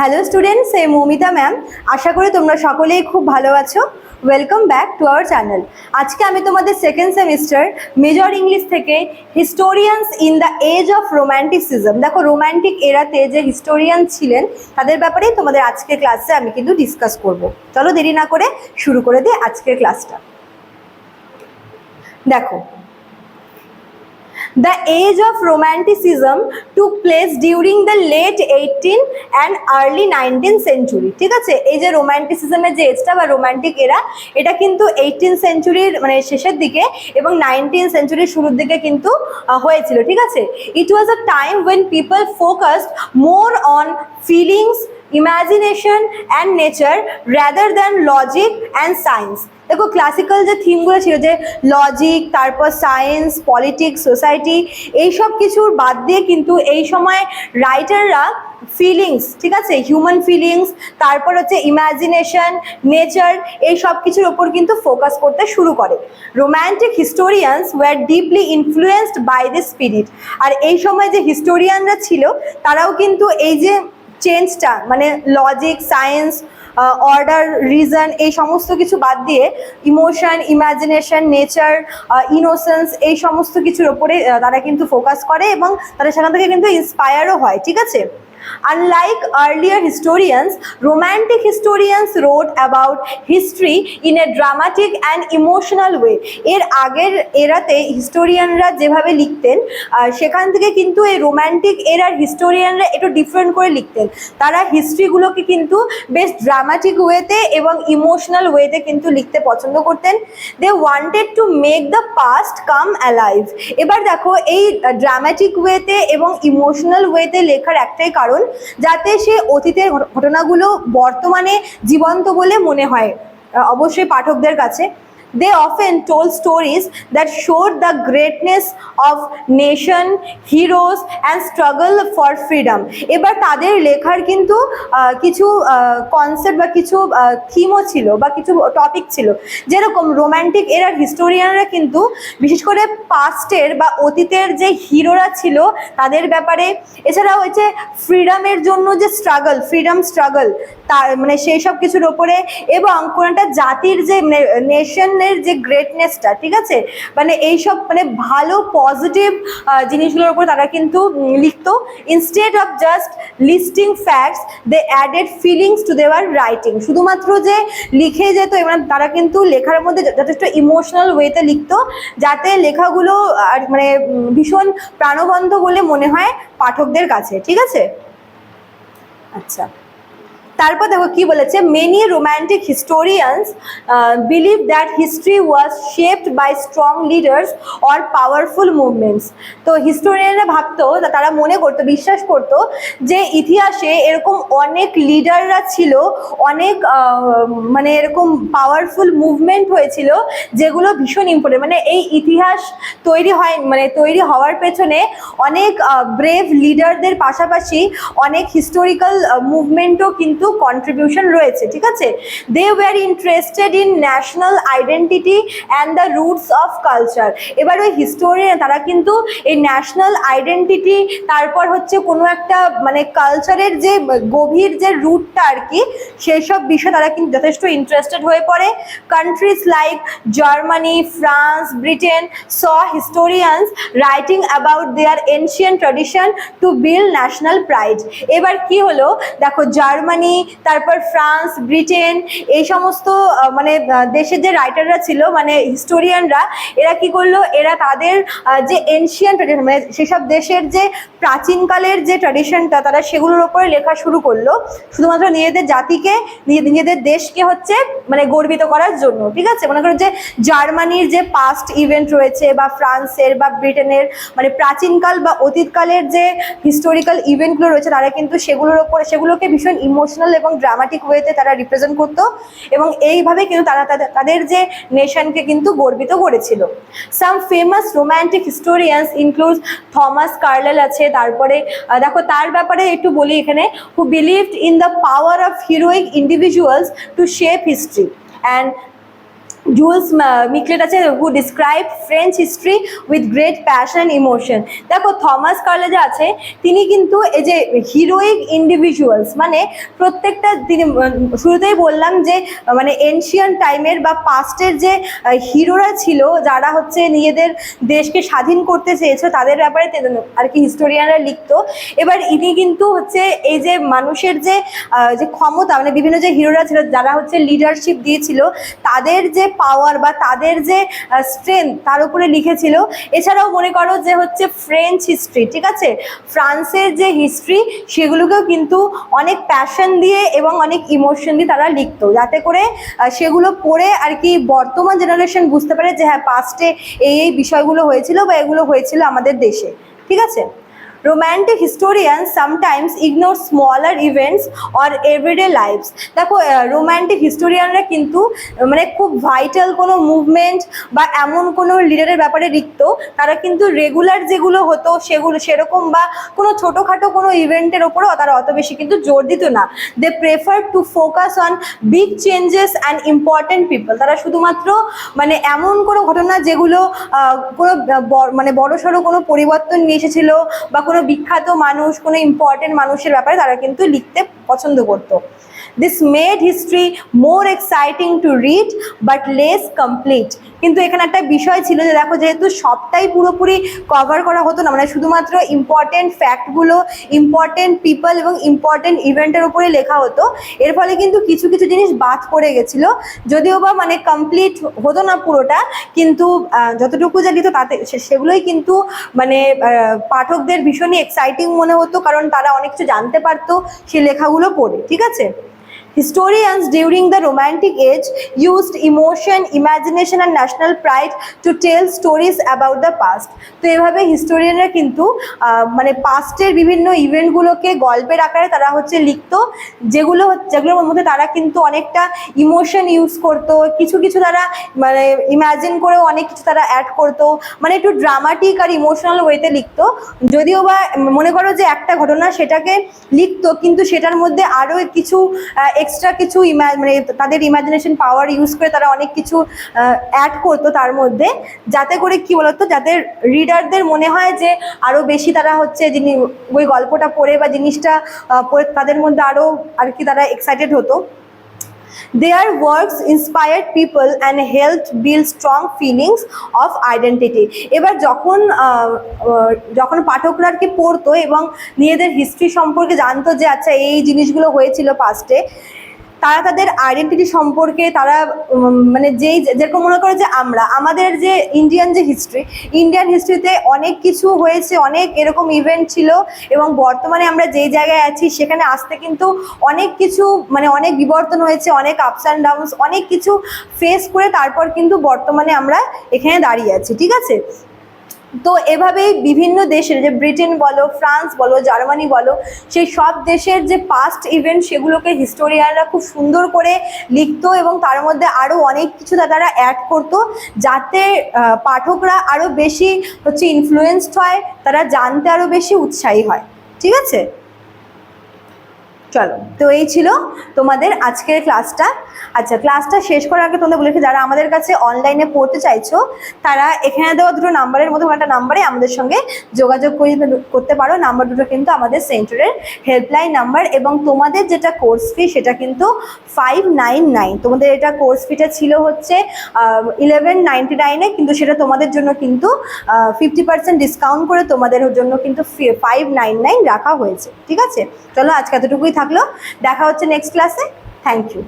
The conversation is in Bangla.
হ্যালো স্টুডেন্টস এই মৌমিতা ম্যাম আশা করি তোমরা সকলেই খুব ভালো আছো। Welcome back to our channel আজকে আমি তোমাদের সেকেন্ড সেমিস্টার মেজর ইংলিশ থেকে historians in the age of romanticism দেখো রোম্যান্টিক এরাতে যে হিস্টোরিয়ান ছিলেন, তাদের ব্যাপারেই তোমাদের আজকের ক্লাসে আমি কিন্তু ডিসকাস করব। চলো দেরি না করে শুরু করে দিই আজকের ক্লাসটা দেখো The age of romanticism took place during the late 18 and early 19th century, ঠিক আছে? এই যে রোম্যান্টিসিজমের যে এজটা বা রোমান্টিক এরা এটা কিন্তু এইটিন সেঞ্চুরির মানে শেষের দিকে এবং নাইনটিন সেঞ্চুরির শুরুর দিকে কিন্তু হয়েছিল, ঠিক আছে? It was a time when people focused more on feelings imagination and nature rather than logic and science দেখো ক্লাসিক্যাল যে থিমগুলো ছিল, যে লজিক তারপর সায়েন্স পলিটিক্স সোসাইটি এইসব কিছুর বাদ দিয়ে কিন্তু এই সময় রাইটাররা ফিলিংস ঠিক আছে? হিউম্যান ফিলিংস তারপর হচ্ছে ইমাজিনেশন নেচার এই সব কিছুর ওপর কিন্তু ফোকাস করতে শুরু করে। Romantic historians were deeply influenced by this spirit আর এই সময় যে হিস্টোরিয়ানরা ছিল, তারাও কিন্তু এই যে চেঞ্জটা মানে লজিক সায়েন্স অর্ডার রিজন এই সমস্ত কিছু বাদ দিয়ে ইমোশন ইমাজিনেশন নেচার ইনোসেন্স এই সমস্ত কিছুর ওপরে তারা কিন্তু ফোকাস করে এবং তারা সেখান থেকে কিন্তু ইন্সপায়ারও হয়, ঠিক আছে? Unlike earlier historians, romantic historians wrote about history in a dramatic and emotional way. এর আগের এরাতে হিস্টোরিয়ানরা যেভাবে লিখতেন সেখান থেকে কিন্তু এই রোম্যান্টিক এরার হিস্টোরিয়ানরা একটু ডিফারেন্ট করে লিখতেন। তারা হিস্ট্রিগুলোকে কিন্তু বেশ ড্রামাটিক ওয়েতে এবং ইমোশনাল ওয়েতে কিন্তু লিখতে পছন্দ করতেন। They wanted to make the past come alive এবার দেখো এই ড্রামাটিক ওয়েতে এবং ইমোশনাল ওয়েতে লেখার একটাই কারণ যাতে সে অতীতের ঘটনাগুলো বর্তমানে জীবন্ত বলে মনে হয়। অবশ্যই পাঠকদের কাছে। They often told stories that showed the greatness of nation, heroes, and struggle for freedom. এবার তাদের লেখার কিন্তু কিছু কনসেপ্ট বা কিছু থিমও ছিল বা কিছু টপিক ছিল। যেরকম রোমান্টিক এরার হিস্টোরিয়ানরা কিন্তু, বিশেষ করে পাস্টের বা অতীতের যে হিরোরা ছিল, তাদের ব্যাপারে এছাড়াও হচ্ছে ফ্রিডমের জন্য যে স্ট্রাগল ফ্রিডম স্ট্রাগল তার মানে সেই সব কিছুর ওপরে, এবং কোনো একটা জাতির যে নেশনের যে গ্রেটনেসটা ঠিক আছে? মানে এইসব মানে ভালো পজিটিভ জিনিসগুলোর উপর তারা কিন্তু লিখতো। Instead of just listing facts they added feelings to their writing শুধুমাত্র যে লিখে যেত এবং তারা কিন্তু লেখার মধ্যে যথেষ্ট ইমোশনাল ওয়েতে লিখতো, যাতে লেখাগুলো আর মানে ভীষণ প্রাণবন্ত বলে মনে হয় পাঠকদের কাছে, ঠিক আছে? আচ্ছা। তারপর দেখো কি বলেছে many romantic historians believe that history was shaped by strong leaders or powerful movements তো হিস্টোরিয়ানরা ভাবতো তারা মনে করতো, বিশ্বাস করতো যে ইতিহাসে এরকম অনেক লিডাররা ছিল, অনেক মানে এরকম পাওয়ারফুল মুভমেন্ট হয়েছিল যেগুলো ভীষণ ইম্পর্টেন্ট মানে এই ইতিহাস তৈরি হয় মানে তৈরি হওয়ার পেছনে অনেক ব্রেভ লিডারদের পাশাপাশি অনেক হিস্টোরিক্যাল মুভমেন্টও কিন্তু কন্ট্রিবিউশন রয়েছে, ঠিক আছে? They were interested in national identity and the roots of culture এবার ওই হিস্টোরিয়ান তারা কিন্তু এই ন্যাশনাল আইডেন্টিটি তারপর হচ্ছে কোনো একটা মানে কালচারের যে গভীর যে রুটটা আর কি সেই সব বিষয়ে তারা কিন্তু যথেষ্ট ইন্টারেস্টেড হয়ে পড়ে। Countries like Germany France Britain saw historians writing about their ancient tradition to build national pride এবার কি হলো? দেখো জার্মানি তারপর ফ্রান্স, ব্রিটেন, এই সমস্ত মানে দেশের যে রাইটাররা ছিল মানে হিস্টোরিয়ানরা এরা কি করল? এরা তাদের যে এনশিয়ান ট্রেডিশন মানে সেসব দেশের যে প্রাচীনকালের যে ট্র্যাডিশনটা তারা সেগুলোর উপরে লেখা শুরু করল, শুধুমাত্র নিজেদের জাতিকে, নিজে- নিজেদের দেশকে হচ্ছে মানে গর্বিত করার জন্য, ঠিক আছে? মনে করো যে জার্মানির যে পাস্ট ইভেন্ট রয়েছে, বা ফ্রান্সের, বা ব্রিটেনের মানে প্রাচীনকাল বা অতীতকালের যে হিস্টোরিক্যাল ইভেন্টগুলো রয়েছে, তারা কিন্তু সেগুলোর ওপরে, সেগুলোকে ভীষণ ইমোশনাল এবং ড্রামাটিক ওয়েতে তারা রিপ্রেজেন্ট করতো এবং এইভাবে কিন্তু তারা তাদের যে নেশনকে কিন্তু গর্বিত করেছিল। Some famous romantic historians include Thomas Carlyle আছে, তারপরে দেখো তার ব্যাপারে একটু বলি এখানে who believed in the power of heroic individuals to shape history and Jules Michelet আছে who describe French history with great passion emotion দেখো থমাস কার্লেজে আছে, তিনি কিন্তু এই যে হিরোইক ইন্ডিভিজুয়ালস মানে প্রত্যেকটা তিনি শুরুতেই বললাম যে মানে এনশিয়ান টাইমের বা পাস্টের যে হিরোরা ছিল, যারা হচ্ছে নিজেদের দেশকে স্বাধীন করতে চেয়েছিল তাদের ব্যাপারে আর কি হিস্টোরিয়ানরা লিখতো। এবার ইনি কিন্তু হচ্ছে এই যে মানুষের যে যে ক্ষমতা মানে বিভিন্ন যে হিরোরা ছিল, যারা হচ্ছে লিডারশিপ দিয়েছিল, তাদের যে পাওয়ার বা তাদের যে স্ট্রেংথ তার উপরে লিখেছিল। এছাড়াও মনে করো যে হচ্ছে ফ্রেঞ্চ হিস্ট্রি ঠিক আছে? ফ্রান্সের যে হিস্ট্রি সেগুলোকেও কিন্তু অনেক প্যাশন দিয়ে এবং অনেক ইমোশন দিয়ে তারা লিখতো। যাতে করে সেগুলো পড়ে আর কি বর্তমান জেনারেশন বুঝতে পারে যে হ্যাঁ পাস্টে এই এই বিষয়গুলো হয়েছিল বা এগুলো হয়েছিল আমাদের দেশে। ঠিক আছে? Romantic historian sometimes ignore smaller events or everyday lives দেখো রোম্যান্টিক হিস্টোরিয়ানরা কিন্তু মানে খুব ভাইটাল কোনো মুভমেন্ট বা এমন কোনো লিডারের ব্যাপারে লিখত তারা কিন্তু রেগুলার যেগুলো হতো সেগুলো, সেরকম বা কোনো ছোটোখাটো কোনো ইভেন্টের ওপরও তারা অত বেশি কিন্তু জোর দিত না। They prefer to focus on big changes and important people তারা শুধুমাত্র মানে এমন কোনো ঘটনা যেগুলো কোনো মানে বড় সড়ো কোনো পরিবর্তন নিয়ে এসেছিল বা কোনো বিখ্যাত মানুষ, কোনো ইম্পর্টেন্ট মানুষের ব্যাপারে তারা কিন্তু লিখতে পছন্দ করত। This made history more exciting to read but less complete কিন্তু এখানে একটা বিষয় ছিল যে দেখো, যেহেতু সবটাই পুরোপুরি কভার করা হতো না মানে শুধুমাত্র ইম্পর্টেন্ট ফ্যাক্টগুলো ইম্পর্টেন্ট পিপল এবং ইম্পর্টেন্ট ইভেন্টের উপরে লেখা হতো, এর ফলে কিন্তু কিছু কিছু জিনিস বাদ পড়ে গেছিল। যদিও বা মানে কমপ্লিট হতো না পুরোটা, কিন্তু যতটুকু যা দিত তাতে সেগুলোই কিন্তু মানে পাঠকদের ভীষণই এক্সাইটিং মনে হতো, কারণ তারা অনেক কিছু জানতে পারতো সেই লেখাগুলো পড়ে, ঠিক আছে? Historians during the Romantic Age used emotion, imagination and national pride to tell stories about the past. তো এভাবে হিস্টোরিয়ানরা কিন্তু মানে পাস্টের বিভিন্ন ইভেন্টগুলোকে গল্পের আকারে তারা হচ্ছে লিখতো যেগুলো যেগুলোর মধ্যে তারা কিন্তু অনেকটা ইমোশন ইউজ করতো কিছু কিছু তারা মানে ইমাজিন করেও অনেক কিছু তারা অ্যাড করতো মানে একটু ড্রামাটিক আর ইমোশনাল ওয়েতে লিখতো যদিও বা মনে করো যে একটা ঘটনা সেটাকে লিখতো কিন্তু সেটার মধ্যে আরও কিছু এক্সট্রা কিছু মানে তাদের ইমাজিনেশন পাওয়ার ইউজ করে তারা অনেক কিছু অ্যাড করতো তার মধ্যে। যাতে করে কি বলতো? যাতে রিডারদের মনে হয় যে আরও বেশি তারা হচ্ছে যিনি ওই গল্পটা পড়ে বা জিনিসটা পড়ে তাদের মধ্যে আরও আর কি তারা এক্সাইটেড হতো। Their works inspired people and helped build strong feelings of identity. এবার যখন যখন পাঠকরা আর কি পড়তো এবং নিজেদের হিস্ট্রি সম্পর্কে জানতো যে আচ্ছা এই জিনিসগুলো হয়েছিল পাস্টে তারা তাদের আইডেন্টিটি সম্পর্কে তারা মানে যেই, যেরকম মনে করে যে আমরা, আমাদের যে ইন্ডিয়ান যে হিস্ট্রি ইন্ডিয়ান হিস্ট্রিতে অনেক কিছু হয়েছে, অনেক এরকম ইভেন্ট ছিল এবং বর্তমানে আমরা যেই জায়গায় আছি সেখানে আসতে কিন্তু অনেক কিছু মানে অনেক বিবর্তন হয়েছে, অনেক আপস অ্যান্ড ডাউনস অনেক কিছু ফেস করে তারপর কিন্তু বর্তমানে আমরা এখানে দাঁড়িয়ে আছি, ঠিক আছে? তো এভাবেই বিভিন্ন দেশের যে ব্রিটেন বলো, ফ্রান্স বলো, জার্মানি বলো, সেই সব দেশের যে পাস্ট ইভেন্ট সেগুলোকে হিস্টোরিয়ানরা খুব সুন্দর করে লিখতো এবং তার মধ্যে আরও অনেক কিছু তারা অ্যাড করতো যাতে পাঠকরা আরও বেশি হচ্ছে ইনফ্লুয়েসড হয়, তারা জানতে আরও বেশি উৎসাহী হয়। ঠিক আছে? চলো। তো এই ছিল তোমাদের আজকের ক্লাসটা। আচ্ছা ক্লাসটা শেষ করার আগে তোমরা বলেছি যারা আমাদের কাছে অনলাইনে পড়তে চাইছো, তারা এখানে দেওয়া দুটো নাম্বারের মধ্যে একটা নাম্বারে আমাদের সঙ্গে যোগাযোগ করে করতে পারো। নাম্বার দুটো কিন্তু আমাদের সেন্টারের হেল্পলাইন নাম্বার এবং তোমাদের যেটা কোর্স ফি সেটা কিন্তু ফাইভ নাইন নাইন তোমাদের এটা কোর্স ফিটা ছিল হচ্ছে ইলেভেন নাইনটি নাইনে কিন্তু সেটা তোমাদের জন্য কিন্তু ফিফটি পার্সেন্ট ডিসকাউন্ট করে তোমাদের জন্য কিন্তু ফাইভ নাইন নাইন রাখা হয়েছে। ঠিক আছে? চলো, আজকে এতটুকুই। থাকল। দেখা হচ্ছে নেক্সট ক্লাসে থ্যাংক ইউ